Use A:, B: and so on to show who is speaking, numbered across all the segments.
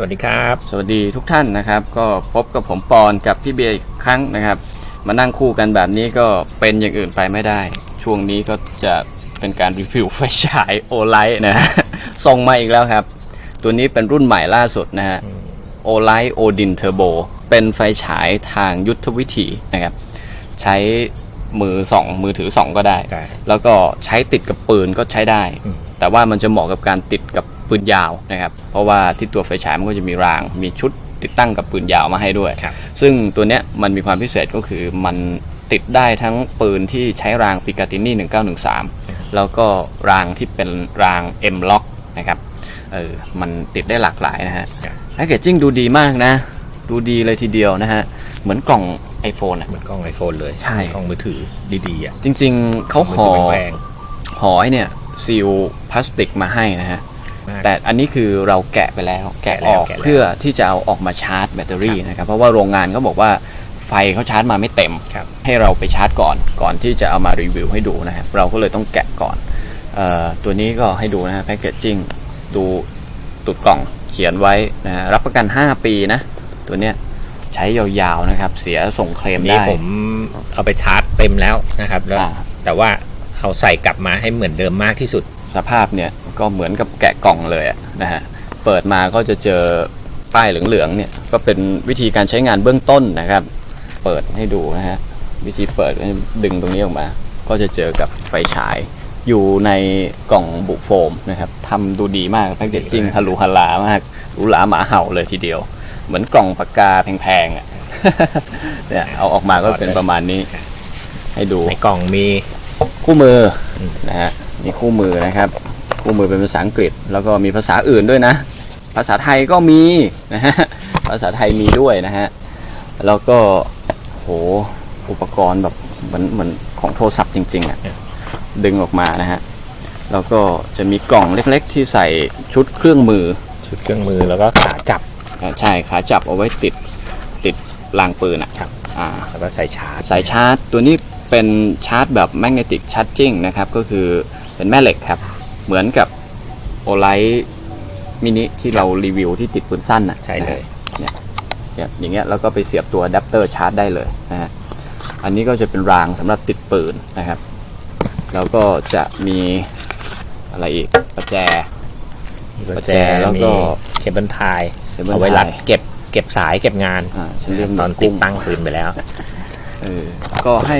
A: สวัสดีครับ
B: สวัสดีทุกท่านนะครับ ก็พบกับผมปอนกับพี่เบียร์อีกครั้งนะครับ มานั่งคู่กันแบบนี้ก็เป็นอย่างอื่นไปไม่ได้ ช่วงนี้ก็จะเป็นการรีวิวไฟฉายโอไลท์นะฮะส่งมาอีกแล้วครับ ตัวนี้เป็นรุ่นใหม่ล่าสุดนะฮะโอไลท์โอดินเทอร์โบเป็นไฟฉายทางยุทธวิธีนะครับ ใช้มือส่องมือถือส่องก็ได้
A: ได้
B: แล้วก็ใช้ติดกับปืนก็ใช้ได้
A: อืม
B: แต่ว่ามันจะเหมาะกับการติดกับ ปืนยาวนะครับ เพราะว่าที่ตัวไฟฉายมันก็จะมีราง มีชุดติดตั้งกับปืนยาวมาให้ด้วย
A: ครับ
B: ซึ่งตัวเนี้ยมันมีความพิเศษก็คือมันติดได้ทั้งปืนที่ใช้รางปิกาตินี่ 1913 แล้วก็รางที่เป็นราง M Lock นะครับเออมันติดได้หลากหลายนะฮะ
A: ครับ
B: แพคเกจจิ้งดูดีมากนะ ดูดีเลยทีเดียวนะฮะ เหมือนกล่อง iPhone อะ
A: เหมือนกล้องไอโฟนเลย
B: ใช่
A: กล้องมือถือดีๆอะ
B: จริงๆเขาห่อ
A: มืถืแพง
B: ห่อไอ้เนี่ยซีลพลาสติกมาให้นะฮะ
A: ๆ มาก
B: แต่อันนี้คือเราแกะไปแล้ว แกะ
A: แกะแล้
B: อ
A: ว
B: อก
A: แกะแล้ว
B: เพื่อที่จะเอาออกมาชาร์จแบตเตอรี่นะครับ เพราะว่าโรงงานเขาบอกว่าไฟเขาชาร์จมาไม่เต็ม
A: ครับ
B: ให้เราไปชาร์จก่อนก่อนที่จะเอามารีวิวให้ดูนะครับ เราก็เลยต้องแกะก่อนเออตัวนี้ก็ให้ดูนะฮะแพคเกจจิ้งดูตุดกล่องเขียนไว้นะฮะรับประกัน 5 ปีนะ ตัวเนี้ยใช้ยาวๆนะครับ เสียส่งเคล
A: อั
B: ม
A: นนี้
B: ได้
A: ผมเอาไปชาร์จเต็มแล้วนะครับแล้ว
B: อ่า
A: แต่ว่าเอาใส่กลับมาให้เหมือนเดิมมากที่สุด
B: สภาพเนี่ย ก็เหมือนกับแกะกล่องเลยอะนะฮะ เปิดมาก็จะเจอป้ายเหลืองๆเนี่ยก็เป็นวิธีการใช้งานเบื้องต้นนะครับ เปิดให้ดูนะฮะ วิธีเปิดก็ดึงตรงนี้ออกมา ก็จะเจอกับไฟฉายอยู่ในกล่องบุโฟมนะครับทำดูดีมากแพ็กเกจจิ้งฮัลลูฮัลลามากหรูหราหมาเห่าเลยทีเดียว เหมือนกล่องปากกาแพงๆอะเนี่ยเอาออกมาก็เป็นประมาณนี้ ให้ดู
A: ในกล่องมี
B: คู่มืออนะฮะมีคู่มือนะครับ คู่มือเป็นภาษาอังกฤษ แล้วก็มีภาษาอื่นด้วยนะ ภาษาไทยก็มีนะฮะภาษาไทยมีด้วยนะฮะแล้วก็โหอุปกรณ์แบบเหมือนเหมือนของโทรศัพท์จริงๆอะ่ะดึงออกมานะฮะแล้วก็จะมีกล่องเล็กๆ ที่ใส่ชุดเครื่องมือ
A: ชุดเครื่องมือแล้วก็ขาจับ
B: อ่าใช่ขาจับเอาไว้ติดติดรางปืนอะ
A: ครับ
B: อ่า
A: แล้วก็ใส่ชาร์จ
B: สายชาร์จตัวนี้เป็นชาร์จแบบแมกเนติกชาร์จิ่งนะครับ ก็คือเป็นแม่เหล็กครับ เหมือนกับโอไลท์มินิที่เรารีวิวที่ติดปืนสั้นอะ
A: ใช่เลย
B: เนี่ยเนี่ยอย่างเงี้ยแล้วก็ไปเสียบตัวอะแดปเตอร์ชาร์จได้เลยนะฮะอันนี้ก็จะเป็นรางสำหรับติดปืนนะครับ แล้วก็จะมีอะไรอีกประแจ
A: มี
B: ประแจแล้วก็
A: มีเคเบิลไทย
B: เคเบิลไทย
A: เอาไว้รัดเก็บเก็บสายเก็บงาน
B: อ่าฉันเรียก
A: ตอน
B: กุ้
A: ติด
B: ง
A: ตั้งปืนไปแล้ว
B: เออก็ให้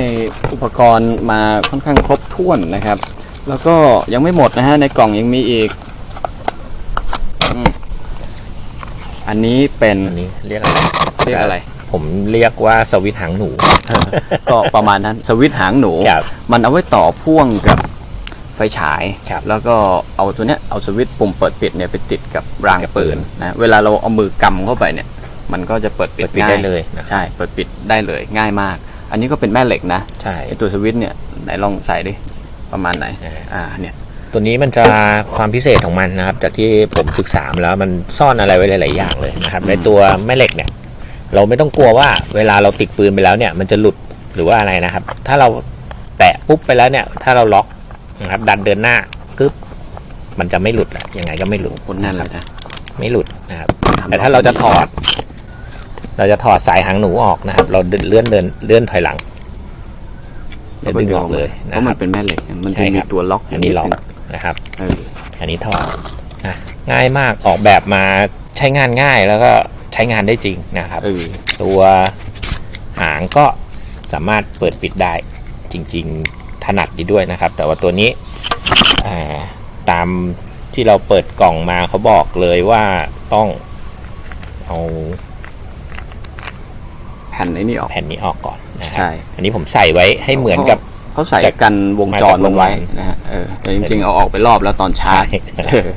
B: อุปกรณ์มาค่อนข้างครบถ้วนนะครับ แล้วก็ยังไม่หมดนะฮะ ในกล่องยังมีอีกอืมอันนี้เป็น
A: อันนี้เรียกอะไร
B: เรียกอะไร
A: ผมเรียกว่าสวิตช์หางหนู
B: ก็ประมาณนั้นสวิตช์หางหนู
A: ครับ
B: มันเอาไว้ต่อพ่วงกับไฟฉาย
A: ครับ
B: แล้วก็เอาตัวเนี้ยเอาสวิตช์ปุ่มเปิดปิดเนี่ยไปติดกับราง
A: กับปื
B: ปื
A: น
B: น นะเวลาเราเอามือกำเข้าไปเนี่ย มันก็จะเปิดปิด
A: เปิดปิด
B: ง่าย
A: ได้เลยนะ
B: ใช่ เปิดปิดได้เลยง่ายมาก อันนี้ก็เป็นแม่เหล็กนะ
A: ใช่
B: ไอตัวสวิตช์เนี่ยไหนลองใส่ดิ ประมาณไหน
A: อ่า
B: อ่าเนี่ย
A: ตัวนี้มันจะความพิเศษของมันนะครับ จากที่ผมศึกษามาแล้วมันซ่อนอะไรไว้หลาย ๆ อย่างเลยนะครับในตัวแม่เหล็กเนี่ย เราไม่ต้องกลัวว่าเวลาเราติดปืนไปแล้วเนี่ย มันจะหลุดหรือว่าอะไรนะครับ ถ้าเราแตะปุ๊บไปแล้วเนี่ย ถ้าเราล็อกนะครับ ดันเดินหน้าปึ๊บมันจะไม่หลุดแหละยังไงก็ไม่หลุด
B: คนแน่นเลยนะ
A: ไม่หลุดนะครับแต่ถ้าเราจะถอด เราจะถอดสายหางหนูออกนะครับ เราเลื่อนเดินเลื่อนถอยหลัง จะดึงออกเลย
B: เพ
A: นะ
B: ราะ
A: ค
B: มั
A: รั
B: น
A: บ
B: เป็นแม่เหล็กมัน
A: ใช่
B: จะ
A: ค
B: มี
A: รับ
B: ตัวล็อก
A: อันนี้ล็อก
B: ดง
A: นะครับ
B: เออ
A: อันนี้ถอดนะง่ายมากออกแบบมาใช้งานง่ายแล้วก็ใช้งานได้จริงนะครับ
B: เออ
A: ตัวหางก็สามารถเปิดปิดได้จริง ๆถนัดดีด้วยนะครับ แต่ว่าตัวนี้อ่าตามที่เราเปิดกล่องมาเขาบอกเลยว่าต้องเอา
B: แผ่นไอ้นี่ออก
A: แผ่นนี้ออกก่อน นะครั
B: ใช่
A: อันนี้ผมใส่ไว้ให้เหมือนกับ
B: เขาใส่
A: จาก
B: กันวงจร
A: มาจาก
B: มันไว้
A: โรงงาน
B: นะฮะเออแต่จริงๆเอาออกไปรอบแล้วตอนชาร์จ
A: ใช่
B: เออ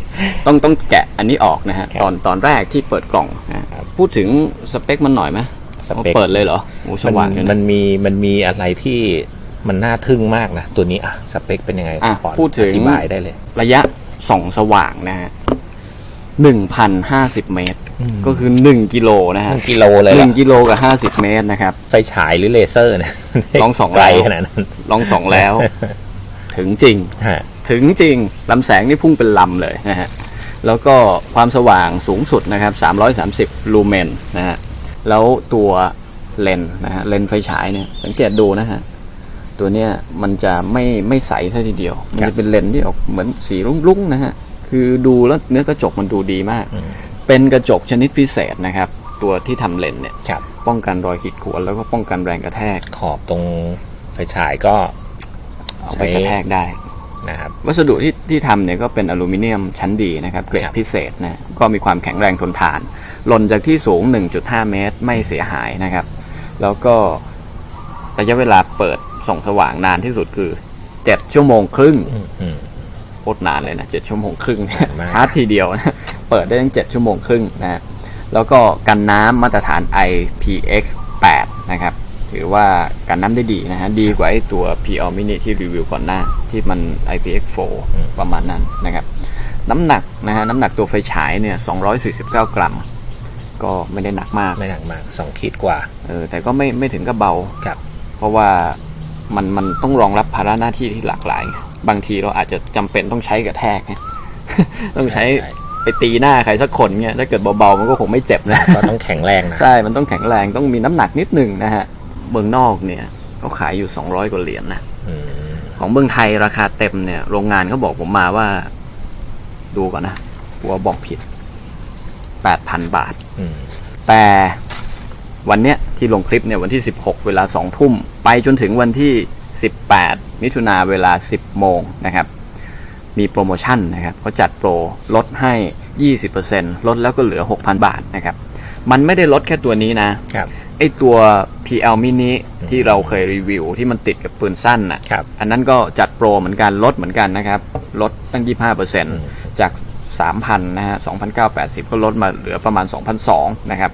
B: ต้องต้องแกะอันนี้ออกนะฮะ
A: ครับ
B: ตอนตอนแรกที่เปิดกล่องนะฮะ
A: ครับ
B: พูดถึงสเปคมันหน่อยไหม
A: สเปค
B: อาเปิดเลยเหรอโอ้ส
A: มัน
B: ว่างเลย
A: มั
B: นะ
A: นมีมันมีอะไรที่มันน่าทึ่งมากนะตัวนี้อะสเปคเป็นยังไง
B: อะ
A: ขอ
B: พูดถึง
A: อธิบายได้เลย
B: ระยะส่องสว่างนะฮะ หนึ่งพันห้าสิบเมตร
A: อืม
B: ก็คือหนึ่งกิโลนะฮะ
A: หนึ่งกิโลเลย
B: ห
A: ล่ะ
B: นึ่งกิโลกับห้าสิบเมตรนะครับ
A: ไฟฉายหรือเลเซอร์เนี่ย
B: ลองส่อง
A: ไกล
B: แล้ว
A: ขนาดนั้น
B: ลองส่องแล้ว ถึงจริง
A: ฮะ
B: ถึงจริงลำแสงนี่พุ่งเป็นลำเลยนะฮะ แล้วก็ความสว่างสูงสุดนะครับ 330 ลูเมนนะฮะ แล้วตัวเลนส์นะฮะเลนส์ไฟฉายเนี่ยสังเกตดูนะฮะ ตัวเนี้ยมันจะไม่ไม่ใสซะทีเดียว มันจะเป็นเลนส์ที่ออกเหมือนสีรุ้งๆนะฮะ คือดูแล้วเนื้อกระจกมันดูดีมาก
A: อืม
B: เป็นกระจกชนิดพิเศษนะครับ ตัวที่ทำเลนส์เนี่ย
A: ครับ
B: ป้องกันรอยขีดข่วนแล้วก็ป้องกันแรงกระแทก
A: ขอบตรงไฟฉายก็
B: เอาไปกระแทกได้
A: นะครับ
B: วัสดุที่ที่ทำเนี่ยก็เป็นอลูมิเนียมชั้นดีนะครับ เกรด
A: ครับ
B: พิเศษนะก็มีความแข็งแรงทนทานหล่นจากที่สูง 1.5 เมตรไม่เสียหายนะครับ แล้วก็ระยะเวลาเปิดส่องสว่างนานที่สุดคือ 7 ชั่วโมงครึ่ง
A: อืมอืม
B: โคตรนานเลยนะ7ชั่วโมงครึ่งเนี่ย
A: นานมาก
B: ชาร์จทีเดียวนะเปิดได้ตั้ง7ชั่วโมงครึ่งนะฮะแล้วก็กันน้ำมาตรฐาน IPX8 นะครับ ถือว่ากันน้ำได้ดีนะฮะ ดีกว่าไอ้ตัว PL Mini ที่รีวิวก่อนหน้า ที่มัน IPX4 ประมาณนั้นนะครับ น้ำหนักนะฮะ น้ำหนักตัวไฟฉายเนี่ย 249 กรัม ก็ไม่ได้หนักมาก
A: ไม่หนักมากสองขีดกว่า
B: เออ แต่ก็ไม่ไม่ถึงกับเบา
A: ครับ
B: เพราะว่ามันมันต้องรองรับภาระหน้าที่ที่หลากหลาย บางทีเราอาจจะจำเป็นต้องใช้กระแทกไงต้องใช้
A: ใช่
B: ไปตีหน้าใครสักคนเนี่ยถ้าเกิดเบาๆมันก็คงไม่เจ็บนะ
A: ก็ต้องแข็งแรงนะ
B: ใช่ มันต้องแข็งแรงต้องมีน้ำหนักนิดหนึ่งนะฮะเมืองนอกเนี่ยเขาขายอยู่ 200 กว่าเหรียญนะ
A: อืม
B: ของเมืองไทยราคาเต็มเนี่ย โรงงานเขาบอกผมมาว่า ดูก่อนนะหัวบอกผิด 8,000 บาท
A: อืม
B: แต่วันเนี้ยที่ลงคลิปเนี่ยวันที่ 16 เวลา2ทุ่ม ไปจนถึงวันที่ 18 มิถุนาเวลา 10 โมงนะครับ มีโปรโมชั่นนะครับเขาจัดโปรลดให้ 20%ลดแล้วก็เหลือ 6,000 บาทนะครับ มันไม่ได้ลดแค่ตัวนี้นะ
A: ครับ
B: ไอตัว PL mini ที่เราเคยรีวิวที่มันติดกับปืนสั้นน่ะ
A: ครับ
B: อันนั้นก็จัดโปรเหมือนกันลดเหมือนกันนะครับ ลดตั้ง 25%จาก 3,000 นะฮะ 2,980 ก็ลดมาเหลือประมาณ 2,200 นะครับ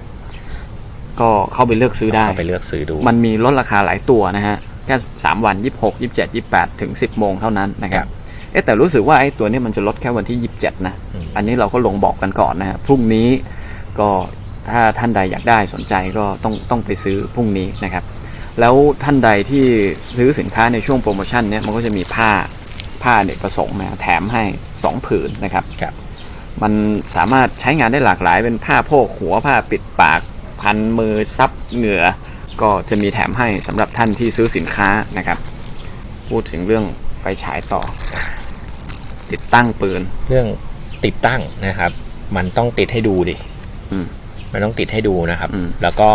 B: ก็เข้าไปเลือกซื้อได้
A: เอาไปเลือกซื้อดู
B: มันมีลดราคาหลายตัวนะฮะ แค่ 3 วัน 26 27 28 ถึง 10 โมงเท่านั้นนะครับเอ๊ะแต่รู้สึกว่าไอ้ตัวนี้มันจะลดแค่วันที่ 27 นะ
A: อืม
B: อันนี้เราก็ลงบอกกันก่อนนะฮะพรุ่งนี้ก็ถ้าท่านใดอยากได้สนใจก็ต้องต้องไปซื้อพรุ่งนี้นะครับ แล้วท่านใดที่ซื้อสินค้าในช่วงโปรโมชั่นเนี้ยมันก็จะมีผ้าผ้าเด็กประสงค์มาแถมให้ 2 ผืนนะครับ
A: ครับ
B: มันสามารถใช้งานได้หลากหลายเป็นผ้าโพกหัวผ้าปิดปาก พันมือซับเหงื่อ ก็จะมีแถมให้สำหรับท่านที่ซื้อสินค้านะครับ พูดถึงเรื่องไฟฉายต่อ ติดตั้งปืน
A: เรื่องติดตั้งนะครับ มันต้องติดให้ดูดิ
B: อืม
A: มันต้องติดให้ดูนะครับ
B: อืม
A: แล้วก็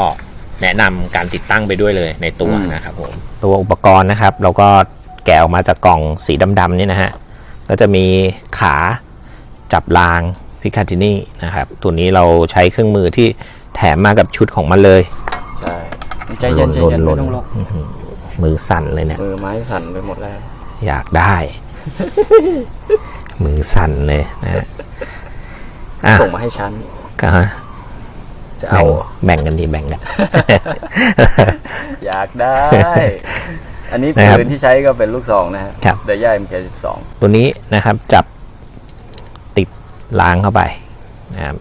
A: แนะนำการติดตั้งไปด้วยเลยในตัว
B: อืม
A: นะครับผมตัวอุปกรณ์นะครับ เราก็แกะออกมาจากกล่องสีดำๆนี่นะฮะก็จะมีขาจับรางพิคาตินี่นะครับ ตัวนี้เราใช้เครื่องมือที่แถมมากับชุดของมันเลย
B: ใช่ ใจเย็นใจเย็น
A: หล่
B: ไม่
A: นๆ
B: ต้องลก
A: อื้อหือมือสั่นเลยเนี่ย
B: มือไม้สั่นไปหมดแล้ว
A: อยากได้ มือสั่นเลยนะฮะอะ
B: ส่งมาให้ฉัน
A: ก็
B: จะ
A: แบ่
B: เอา
A: งแบ่งกันดีแบ่งกัน
B: อยากได้ อันนี้
A: นะครับ
B: ปืนที่ใช้ก็เป็นลูกซองนะฮะ
A: ครับ
B: เดย่า MK12
A: ตัวนี้นะครับจับติดล้างเข้าไปนะครับ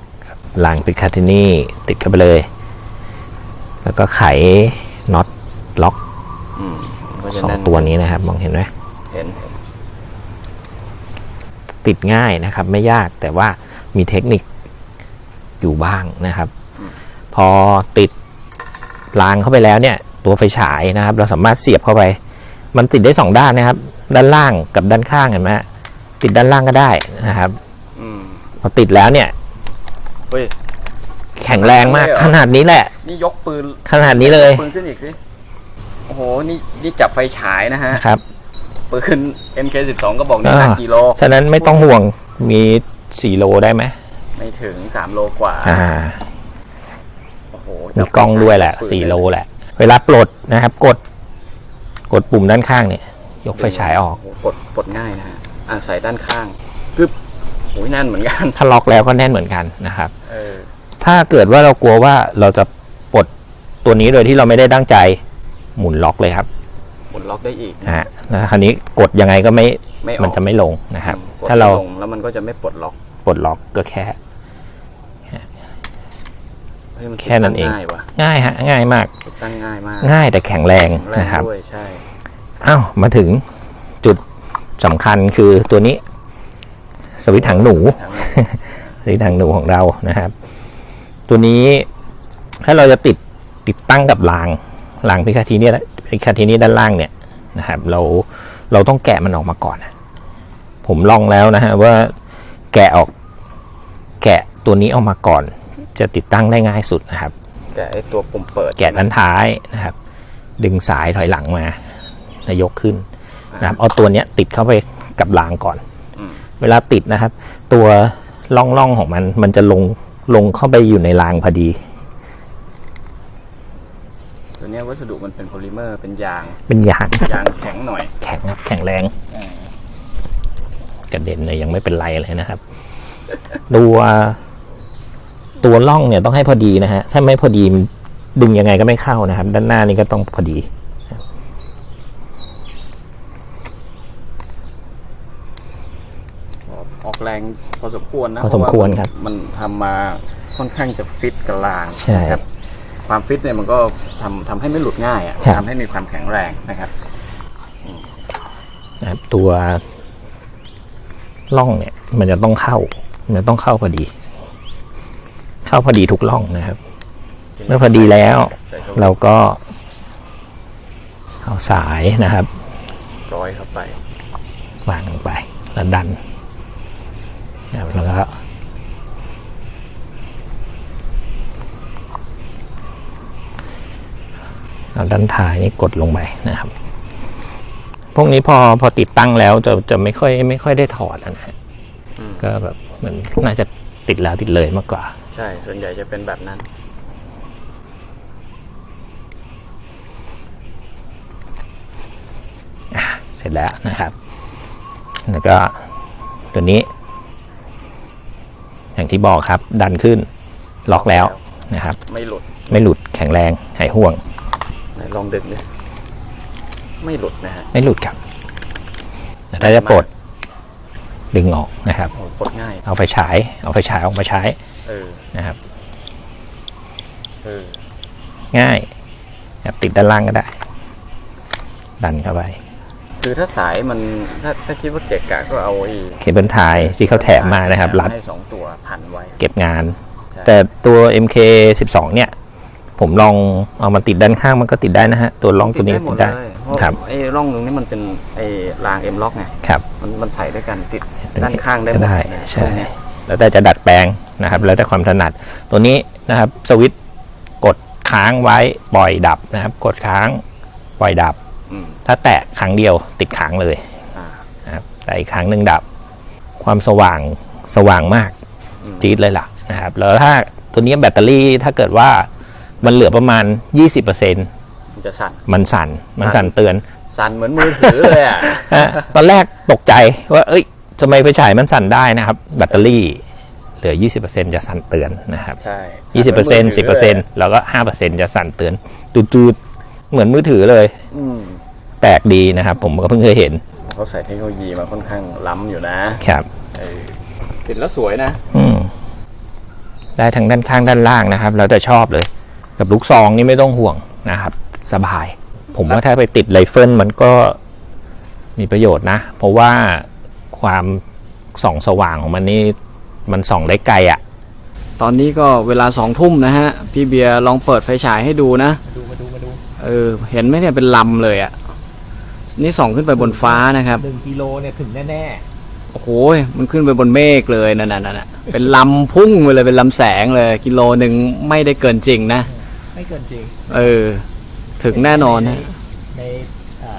A: ล้างติดคาตินี่ติดเข้าไปเลย แล้วก็ไขน็อตล็อก
B: อืมก็จะ
A: สอง
B: แน่น
A: ตัวนี้นะครับ มองเห็นไหม
B: เห็น
A: ติดง่ายนะครับ ไม่ยากแต่ว่ามีเทคนิคอยู่บ้างนะครับ พอติดรางเข้าไปแล้วเนี่ย ตัวไฟฉายนะครับ เราสามารถเสียบเข้าไป มันติดได้สองด้านนะครับ ด้านล่างกับด้านข้างเห็นไหมฮะติดด้านล่างก็ได้นะครับ
B: อืม
A: พอติดแล้วเนี่ย
B: เฮ้ย
A: แข็งแรงมาก
B: เลยเหรอ
A: ขนาดนี้แหละ
B: นี่ยกปืน
A: ขนาดนี้เลย
B: ปืนขึ้นอีกสิโอ้โหนี่นี่จับไฟฉายนะฮะ
A: ครับ
B: ปืน MK12 ก็บอกนี่หนัก
A: อ่า
B: กิโล
A: ฉะนั้นไม่ต้องห่วงมีสี่โลได้ไหม
B: ไม่ถึง3โลกว่า
A: อ่า
B: โอ้โห
A: มีกล้องด้วยแหละ
B: ปืน
A: สี่โลแหละ เวลาปลดนะครับ กด กดปุ่มด้านข้างเนี่ย ยกไฟฉายออก
B: โโหปลดปลดง่ายนะฮะอ่าใส่ด้านข้างกึบโอ้ยแน่นเหมือนกัน
A: ถ้าล็อกแล้วก็แน่นเหมือนกันนะครับ
B: เออ
A: ถ้าเกิดว่าเรากลัวว่าเราจะปลดตัวนี้โดยที่เราไม่ได้ตั้งใจหมุนล็อกเลยครับ
B: หมุนล็อกได้อีก
A: นะฮะแล้วคราวนี้กดยังไงก็ไม่
B: ไม่ออก
A: มันจะไม่ลงนะครับ
B: กด
A: ถ้าเรา
B: ลงแล้วมันก็จะไม่ปลดล็อก
A: ปลดล็อกก็แค่
B: เฮ้ยมั
A: แค่นั้นเอง
B: ติดตั้ง่ายว่ะ
A: ง่ายฮะง่ายมาก
B: ติดตั้งง่ายมาก
A: ง่ายแต่แข็งแรง
B: แข็งแรง
A: นะครับ
B: ด้วยใช่
A: อ้าวมาถึงจุดสำคัญคือตัวนี้ สวิตช์ถังหนู
B: ครับ
A: สีหนังหนูของเรานะครับ ตัวนี้ถ้าเราจะติดติดตั้งกับรางรางพิคาทีเนี่ยพิคาทีนี้ด้านล่างเนี่ยนะครับ เราเราต้องแกะมันออกมาก่อนนะผมลองแล้วนะฮะว่าแกะออก แกะตัวนี้ออกมาก่อน จะติดตั้งได้ง่ายสุดนะครับ
B: แกะไอตัวปุ่มเปิด
A: แกะด้านท้ายนะครับ ดึงสายถอยหลังมาแล้วยกขึ้นนะครับ เอาตัวเนี้ยติดเข้าไปกับรางก่อน
B: อืม
A: เวลาติดนะครับ ตัวล่องล่องๆของมันมันจะลง ลงเข้าไปอยู่ในรางพอดี
B: ตัวเนี้ยวัสดุมันเป็นโพลิเมอร์เป็นยาง
A: เป็นยาง
B: ยางแข็งหน่อย
A: แข็งครับแข็งแรงกระเด็นเลยยังไม่เป็นไรเลยนะครับ ตัวตัวล่องเนี่ยต้องให้พอดีนะฮะ ถ้าไม่พอดีมันดึงยังไงก็ไม่เข้านะครับ ด้านหน้านี่ก็ต้องพอดี
B: ออก แรงพอสมควรนะ
A: พอสมควร
B: เพาะา
A: ครับ
B: มันทำมาค่อนข้างจะฟิตกับราง
A: ใช่
B: นะครับ ความฟิตเนี่ยมันก็ทำทำให้ไม่หลุดง่ายอะ
A: ครับ
B: ทำให้มีความแข็งแรงนะครับ
A: นะครับตัวล่องเนี่ย มันจะต้องเข้า มันจะต้องเข้าพอดี เข้าพอดีทุกล่องนะครับ เมื่อพอดีแล้ว
B: ใส่เข้า
A: เราก็เอาสายนะครับ
B: ร้อยเข้าไป
A: วางลงไปแล้วดัน นะครับแล้วก็เอาด้านท้ายนี่กดลงไปนะครับ พวกนี้พอพอติดตั้งแล้วจะจะไม่ค่อยไม่ค่อยได้ถอดแล้วนะฮะ
B: อืม
A: ก็แบบมันน่าจะติดแล้วติดเลยมากกว่า
B: ใช่ ส่วนใหญ่จะเป็นแบบนั้น
A: เสร็จแล้วนะครับ แล้วก็ตัวนี้ อย่างที่บอกครับ ดันขึ้นล็อกแล้วนะครับ
B: ไม่หลุด
A: ไม่หลุดแข็งแรงหายห่วง
B: ไหนลองดึงดิไม่หลุดนะฮะ
A: ไม่หลุดครับแต่ถ้าจะปลดดึงออกนะครับ
B: โอ้ปลดง่าย
A: เอาไฟฉาย เอาไฟฉายออกมาใช้
B: เออ
A: นะครับ
B: เออ
A: ง่ายครับติดด้านล่างก็ได้ ดันเข้าไป
B: คือถ้าสายมันถ้าถ้าคิดว่าเกะกะก็เอาไอ้
A: เคเบิลไทยที่เขาแถมมานะครับ รัด
B: ให้สองตัวพันไว้
A: เก็บงาน
B: ใช่
A: แต่ตัว MK 12เนี่ย ผมลองเอามาติดด้านข้างมันก็ติดได้นะฮะ ตัวล่องตัวนี้
B: หม
A: ติ
B: ด
A: ดได้
B: เลยเพราะ
A: ครับ
B: ไอ้ร่องตรงนี้มันเป็นไอ้รางเอ็มล็อกไง
A: ครับ
B: มันมันใส่ด้วยกันติดด้านข้างได้หม
A: ก็
B: ด
A: ได้
B: นะ
A: ใช่
B: ตรงเนี้ย
A: แล้วแต่จะดัดแปลงนะครับ แล้วแต่ความถนัด ตัวนี้นะครับสวิตช์กดค้างไว้ปล่อยดับนะครับ กดค้างปล่อยดับ
B: อืม
A: ถ้าแตะครั้งเดียวติดค้างเลย
B: อ่า
A: นะครับแต่อีกครั้งหนึ่งดับ ความสว่างสว่างมาก
B: อืม
A: จี๊ดเลยล่ะนะครับ แล้วถ้าตัวนี้แบตเตอรี่ถ้าเกิดว่ามันเหลือประมาณ 20%
B: มันจะสั่น
A: มันสั่น มัน
B: สั่
A: สั่น
B: น
A: เตือน
B: สั่นเหมือนมือถือเลยอะ
A: ฮะตอนแรกตกใจว่า เอ้ยทำไมไฟฉายมันสั่นได้นะครับ แบตเตอรี่เหลือ 20%จะสั่นเตือนนะครับ
B: ใช่
A: ยี่สิบเปอร์เซ็นต์สิบเปอร์เซ็นต์แล้วก็ห้าเปอร์เซ็นต์จะสั่นเตือนตูดๆเหมือนมือถือเลย
B: อืม
A: แปลกดีนะครับ ผมก็เพิ่งเคยเห็น
B: เขาใส่เทคโนโลยีมาค่อนข้างล้ำอยู่นะ
A: ครับ
B: เออติดแล้วสวยนะ
A: อืมได้ทั้งด้านข้างด้านล่างนะครับแล้วแต่ชอบเลย กับลูกซองนี่ไม่ต้องห่วงนะครับ สบาย ผมว่าถ้าไปติดไรเฟิลมันก็มีประโยชน์นะ เพราะว่าความส่องสว่างของมันนี่มันส่องได้ไกลอะ่ะ
B: ตอนนี้ก็เวลาสองทุ่มนะฮะ พี่เบียร์ลองเปิดไฟฉายให้ดูนะ
A: ดูมาดูมาดู
B: เออ เห็นไหมเนี่ยเป็นลำเลยอะ่ะ นี่ส่องขึ้นไปบนฟ้านะครับ
A: หนึ่งกิโลเนี่ยถึงแน่
B: โอ้โหมันขึ้นไปบนเมฆเลยนั่นน่ะนั่นน่ะเป็นลำพุ่งไปเลยเป็นลำแสงเลย กิโลหนึ่งไม่ได้เกินจริงนะ
A: ๆ ไม่เกินจริง
B: เออ ถึงแน่นอนนะ
A: ใน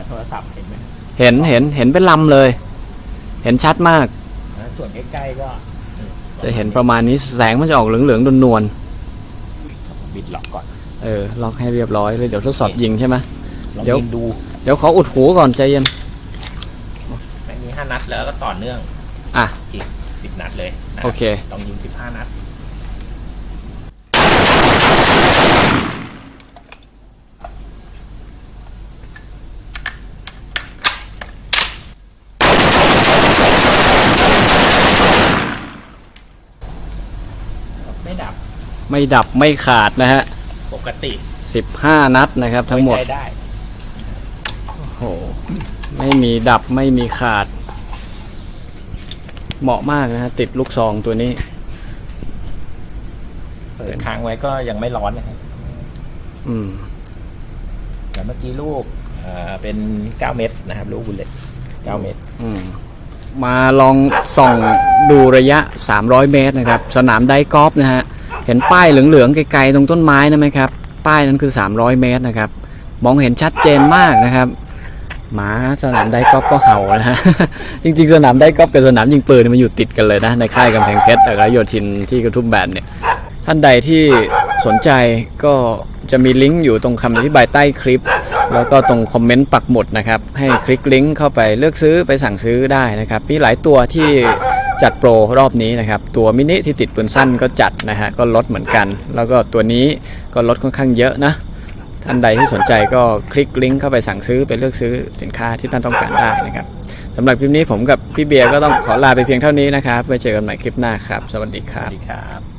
A: โทรศัพท์เห็นไหม
B: เห็นเห็นเห็นเป็นลำเลย เห็นชัดมาก
A: ส่วนใกล้ๆก็
B: จะเห็นประมาณนี้แสงมันจะออกเหลืองๆนวล
A: บิดล็อกก่อน
B: ๆเออล็อกให้เรียบร้อยเลยเดี๋ยวทดสอบยิงใช่ไหม
A: ลอง
B: เดี๋ยว
A: ยิงดู
B: เดี๋ยวขออุดหูก่อนใจเย็น
A: ไม่มีห้านัดแล้วก็ต่อเนื่อง
B: อะ
A: อีกสิบนัดเลยนะ
B: โอเค
A: ลองยิงสิบห้านัด ไม่ดับ
B: ไม่ดับไม่ขาดนะฮะ
A: ปกติ
B: 15 นัดนะครับ ทั้งหมด
A: ไว้ใจได้
B: โอ้โห ไม่มีดับไม่มีขาด เหมาะมากนะฮะติดลูกซองตัวนี้
A: เปิดค้างไว้ก็ยังไม่ร้อนนะครับ
B: อืม
A: แต่เมื่อกี้ลูกอ่าเป็น9เม็ดนะครับ ลูกบุลเลต9เม็ด
B: อืม มาลองส่องดูระยะ 300 เมตรนะครับ สนามไดกอล์ฟนะฮะ เห็นป้ายเหลืองๆไกลๆตรงต้นไม้นะไหมครับ ป้ายนั้นคือ 300 เมตรนะครับ มองเห็นชัดเจนมากนะครับ หมาสนามได้กอล์ฟก็เห่านะฮะจริง ๆ สนามได้กอล์ฟกับสนามยิงปืนเนยมันอยู่ติดกันเลยนะในค่ายกำแพงเพชรอัครโยธินที่กระทุ่มแบนเนี่ยท่านใดที่สนใจก็จะมีลิงก์อยู่ตรงคำอธิบายใต้คลิป แล้วก็ตรงคอมเมนต์ปักหมุดนะครับ ให้คลิกลิงก์เข้าไปเลือกซื้อไปสั่งซื้อได้นะครับมีหลายตัวที่จัดโปรรอบนี้นะครับ ตัวมินิที่ติดปืนสั้นก็จัดนะฮะก็ลดเหมือนกัน แล้วก็ตัวนี้ก็ลดค่อนข้างเยอะนะ ท่านใดที่สนใจก็คลิกลิงก์เข้าไปสั่งซื้อไปเลือกซื้อสินค้าที่ท่านต้องการได้นะครับสำหรับคลิปนี้ผมกับพี่เบียร์ก็ต้องขอลาไปเพียงเท่านี้นะครับไว้เจอกันใหม่คลิปหน้าครับ สวัสดีค
A: รับ